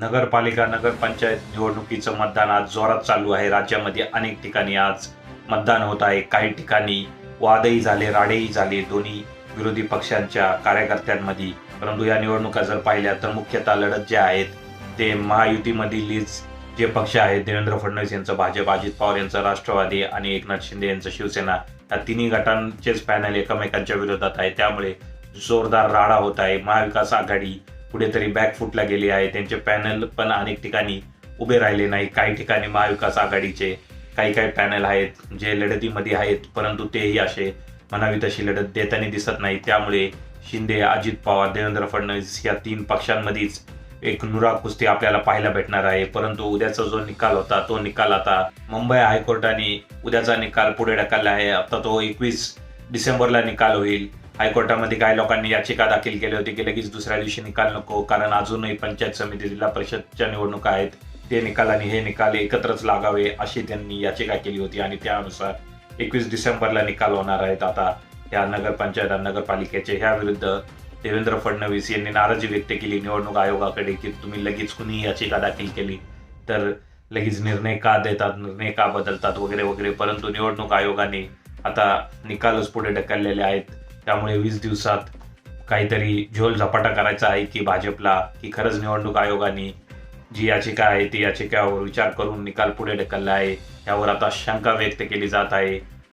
नगरपालिका नगरपंचायत निवडणुकीचं मतदान आज जोरात चालू आहे. राज्यामध्ये अनेक ठिकाणी आज मतदान होत आहे. काही ठिकाणी वादही झाले राडेही झाले. दोन्ही विरोधी पक्षांच्या कार्यकर्त्यांमध्ये परंतु या निवडणुका जर पाहिल्या तर मुख्यतः लढत जे आहेत ते महायुतीमधीलच जे पक्ष आहेत देवेंद्र फडणवीस यांचं भाजप अजित पवार यांचं राष्ट्रवादी आणि एकनाथ शिंदे यांचं शिवसेना या तिन्ही गटांचेच पॅनल एकमेकांच्या विरोधात आहे. त्यामुळे जोरदार राडा होत आहे. महाविकास आघाडी कुठेतरी बॅकफूटला गेली आहे. त्यांचे पॅनल पण अनेक ठिकाणी उभे राहिले नाही. काही ठिकाणी महाविकास आघाडीचे काही काही पॅनल आहेत जे लढतीमध्ये आहेत परंतु तेही असे म्हणावी तशी लढत देताना दिसत नाही. त्यामुळे शिंदे अजित पवार देवेंद्र फडणवीस या तीन पक्षांमध्येच एक नुरा कुस्ती आपल्याला पाहायला भेटणार आहे. परंतु उद्याचा जो निकाल होता तो निकाल आता मुंबई हायकोर्टाने उद्याचा निकाल पुढे ढकलला आहे. आता तो एकवीस डिसेंबरला निकाल होईल. हायकोर्टामध्ये काही लोकांनी याचिका दाखल केली होती की लगेच दुसऱ्या दिवशी निकाल नको कारण अजूनही पंचायत समिती जिल्हा परिषदच्या निवडणुका आहेत ते निकाल आणि हे निकाल एकत्रच लागावे अशी त्यांनी याचिका केली होती आणि त्यानुसार एकवीस डिसेंबरला निकाल होणार आहेत. आता या नगरपंचायत आणि नगरपालिकेचे ह्या विरुद्ध देवेंद्र फडणवीस यांनी नाराजी व्यक्त केली निवडणूक आयोगाकडे की तुम्ही लगेच कुणी याचिका दाखल केली तर लगेच निर्णय का देतात निर्णय का बदलतात वगैरे वगैरे परंतु निवडणूक आयोगाने आता निकालच पुढे ढकललेले आहेत. त्यामुळे वीस दिवसात काहीतरी झोल झपाटा करायचा आहे की भाजपला की खरंच निवडणूक आयोगाने जी याचिका आहे ती याचिकावर विचार करून निकाल पुढे ढकलला आहे. यावर आता शंका व्यक्त केली जात आहे.